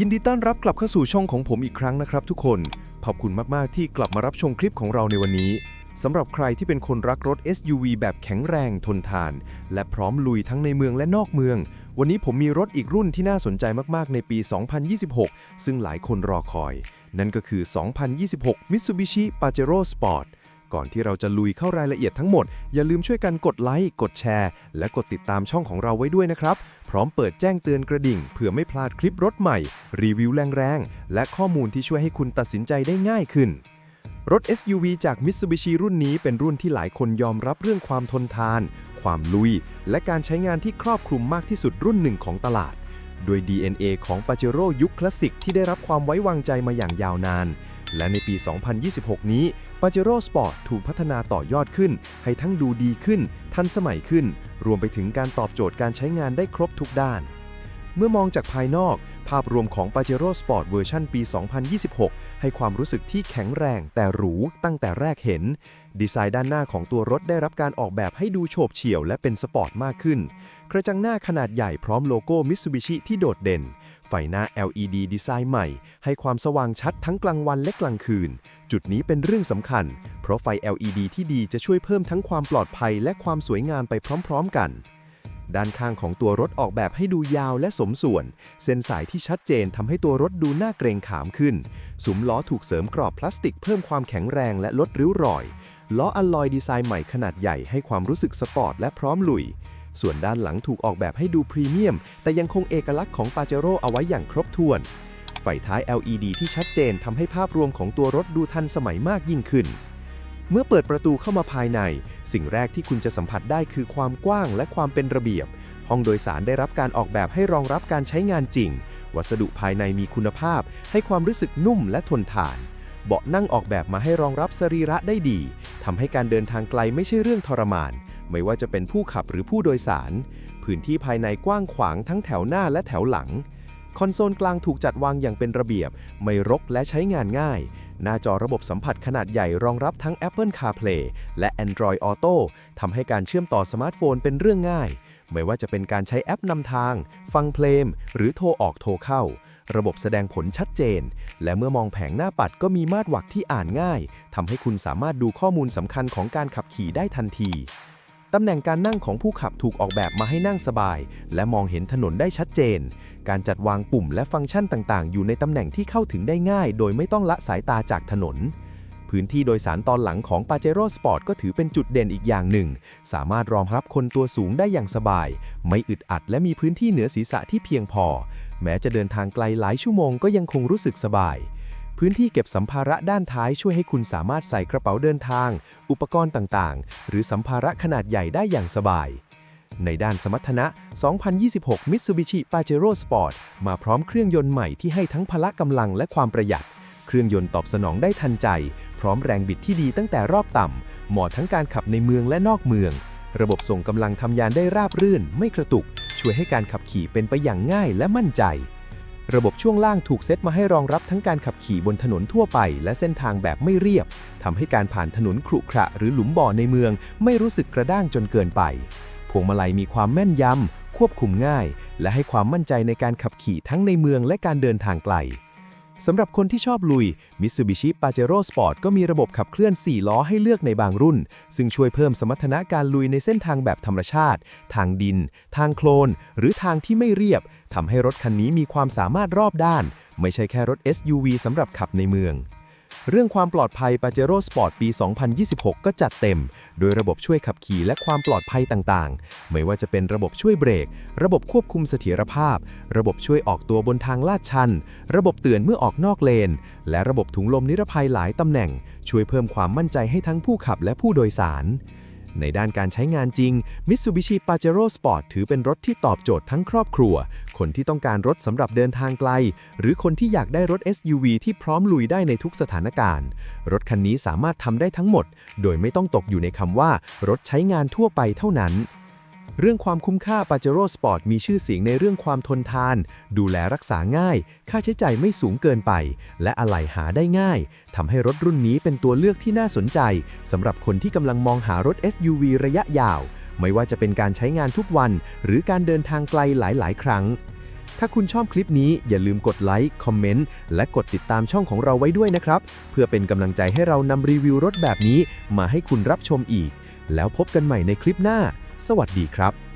ยินดีต้อนรับกลับเข้าสู่ช่องของผมอีกครั้งนะครับทุกคน ขอบคุณมาก ๆ ที่กลับมารับชมคลิปของเราในวันนี้สำหรับใครที่เป็นคนรักรถ SUV แบบแข็งแรงทนทาน และพร้อมลุยทั้งในเมืองและนอกเมือง วันนี้ผมมีรถอีกรุ่นที่น่าสนใจมาก ๆ ในปี 2026 ซึ่งหลายคนรอคอย นั่นก็คือ 2026 Mitsubishi Pajero Sport ก่อนที่เราจะลุยเข้ารายละเอียดทั้งหมด อย่าลืมช่วยกันกดไลค์ กดแชร์ และกดติดตามช่องของเราไว้ด้วยนะครับ พร้อมเปิดแจ้งเตือนกระดิ่ง เพื่อไม่พลาดคลิปรถใหม่ รีวิวแรงๆ และข้อมูลที่ช่วยให้คุณตัดสินใจได้ง่ายขึ้น รถ SUV จาก Mitsubishi รุ่นนี้เป็นรุ่นที่หลายคนยอมรับเรื่องความทนทาน ความลุย และการใช้งานที่ครอบคลุมมากที่สุดรุ่นหนึ่งของตลาด โดย DNA ของ Pajero ยุคคลาสสิกที่ได้รับความไว้วางใจมาอย่างยาวนาน และในปี 2026 นี้ Pajero Sport ถูกพัฒนาต่อยอดขึ้น ให้ทั้งดูดีขึ้น ทันสมัยขึ้น รวมไปถึงการตอบโจทย์การใช้งานได้ครบทุกด้าน เมื่อมองจากภายนอก ภาพรวมของ Pajero Sport เวอร์ชันปี 2026 ให้ความรู้สึกที่แข็งแรงแต่หรูตั้งแต่แรกเห็น ดีไซน์ด้านหน้าของตัวรถได้รับการออกแบบให้ดูโฉบเฉี่ยวและเป็นสปอร์ตมากขึ้น กระจังหน้าขนาดใหญ่พร้อมโลโก้ Mitsubishi ที่โดดเด่น ไฟหน้า LED ดีไซน์ใหม่ ให้ความสว่างชัดทั้งกลางวันและกลางคืน จุดนี้เป็นเรื่องสำคัญ เพราะไฟ LED ที่ดีจะช่วยเพิ่มทั้งความปลอดภัยและความสวยงามไปพร้อม ๆ กัน ด้านข้างของตัวรถออกแบบให้ดูยาวและสมส่วน เส้นสายที่ชัดเจนทำให้ตัวรถดูน่าเกรงขามขึ้น สุมล้อถูกเสริมกรอบพลาสติกเพิ่มความแข็งแรงและลดริ้วรอย ล้ออัลลอยดีไซน์ใหม่ขนาดใหญ่ให้ความรู้สึกสปอร์ตและพร้อมลุย ส่วนด้านหลังถูกออกแบบให้ดูพรีเมียม แต่ยังคงเอกลักษณ์ของปาเจโร่เอาไว้อย่างครบถ้วน ไฟท้าย LED ที่ชัดเจนทำให้ภาพรวมของตัวรถดูทันสมัยมากยิ่งขึ้น เมื่อเปิดประตูเข้ามาภายใน สิ่งแรกที่คุณจะสัมผัสได้คือความกว้างและความเป็นระเบียบ ห้องโดยสารได้รับการออกแบบให้รองรับการใช้งานจริง วัสดุภายในมีคุณภาพ ให้ความรู้สึกนุ่มและทนทานเบาะนั่งออกแบบมาให้รองรับสรีระได้ดี ทำให้การเดินทางไกลไม่ใช่เรื่องทรมาน ไม่ว่าจะเป็นผู้ขับหรือผู้โดยสาร พื้นที่ภายในกว้างขวางทั้งแถวหน้าและแถวหลัง คอนโซลกลางถูกจัดวางอย่างเป็นระเบียบ ไม่รกและใช้งานง่าย หน้าจอระบบสัมผัสขนาดใหญ่รองรับทั้ง Apple CarPlay และ Android Auto ทำให้การเชื่อมต่อสมาร์ทโฟนเป็นเรื่องง่าย ไม่ว่าจะเป็นการใช้แอปนำทาง ฟังเพลง หรือโทรออกโทรเข้าระบบแสดงผลชัดเจน และเมื่อมองแผงหน้าปัดก็มีมาตรวักที่อ่านง่าย ทำให้คุณสามารถดูข้อมูลสำคัญของการขับขี่ได้ทันที ตำแหน่งการนั่งของผู้ขับถูกออกแบบมาให้นั่งสบาย และมองเห็นถนนได้ชัดเจน การจัดวางปุ่มและฟังก์ชันต่างๆ อยู่ในตำแหน่งที่เข้าถึงได้ง่าย โดยไม่ต้องละสายตาจากถนน พื้นที่โดยสารตอนหลังของ Pajero Sport ก็ถือเป็นจุดเด่นอีกอย่างหนึ่ง สามารถรองรับคนตัวสูงได้อย่างสบาย ไม่อึดอัดและมีพื้นที่เหนือศีรษะที่เพียงพอ แม้จะเดินทางไกลหลายชั่วโมงก็ยังคงรู้สึกสบาย พื้นที่เก็บสัมภาระด้านท้ายช่วยให้คุณสามารถใส่กระเป๋าเดินทาง อุปกรณ์ต่างๆ หรือสัมภาระขนาดใหญ่ได้อย่างสบาย ในด้านสมรรถนะ 2026 Mitsubishi Pajero Sport มาพร้อมเครื่องยนต์ใหม่ที่ให้ทั้งพละกำลังและความประหยัด เครื่องยนต์ตอบสนองได้ทันใจ พร้อมแรงบิดที่ดีตั้งแต่รอบต่ำ เหมาะทั้งการขับในเมืองและนอกเมือง ระบบส่งกำลังทำยานได้ราบรื่น ไม่กระตุก ช่วยให้การขับขี่เป็นไปอย่างง่ายและมั่นใจ ระบบช่วงล่างถูกเซตมาให้รองรับทั้งการขับขี่บนถนนทั่วไป และเส้นทางแบบไม่เรียบทำให้การผ่านถนนขรุขระหรือหลุมบ่อในเมือง ไม่รู้สึกกระด้างจนเกินไป พวงมาลัยมีความแม่นยำควบคุมง่าย และให้ความมั่นใจในการขับขี่ทั้งในเมืองและการเดินทางไกล สำหรับคนที่ชอบลุย Mitsubishi Pajero Sport ก็มีระบบขับเคลื่อน 4 ล้อให้เลือกในบางรุ่น ซึ่งช่วยเพิ่มสมรรถนะการลุยในเส้นทางแบบธรรมชาติ ทางดิน ทางโคลน หรือทางที่ไม่เรียบ ทำให้รถคันนี้มีความสามารถรอบด้าน ไม่ใช่แค่รถ SUV สำหรับขับในเมือง เรื่องความปลอดภัย Pajero Sport ปี 2026 ก็จัดเต็ม โดยระบบช่วยขับขี่และความปลอดภัยต่างๆ ไม่ว่าจะเป็นระบบช่วยเบรก ระบบควบคุมเสถียรภาพ ระบบช่วยออกตัวบนทางลาดชัน ระบบเตือนเมื่อออกนอกเลน และระบบถุงลมนิรภัยหลายตำแหน่ง ช่วยเพิ่มความมั่นใจให้ทั้งผู้ขับและผู้โดยสาร ในด้านการใช้งานจริง Mitsubishi Pajero Sport ถือเป็นรถที่ตอบโจทย์ทั้งครอบครัว คนที่ต้องการรถสำหรับเดินทางไกล หรือคนที่อยากได้รถ SUV ที่พร้อมลุยได้ในทุกสถานการณ์ รถคันนี้สามารถทำได้ทั้งหมด โดยไม่ต้องตกอยู่ในคำว่า รถใช้งานทั่วไปเท่านั้น เรื่องความคุ้มค่า Pajero Sport มีชื่อเสียงในเรื่องความทนทาน ดูแลรักษาง่าย ค่าใช้จ่ายไม่สูงเกินไป และอะไหล่หาได้ง่ายทำให้รถรุ่นนี้เป็นตัวเลือกที่น่าสนใจสำหรับคนที่กำลังมองหารถ SUV ระยะยาว ไม่ว่าจะเป็นการใช้งานทุกวัน หรือการเดินทางไกลหลาย ๆ ครั้ง ถ้าคุณชอบคลิปนี้อย่าลืมกดไลค์คอมเมนต์และกดติดตามช่องของเราไว้ด้วยนะครับ เพื่อเป็นกำลังใจให้เรานำรีวิวรถแบบนี้ มาให้คุณรับชมอีก แล้วพบกันใหม่ในคลิปหน้า สวัสดีครับ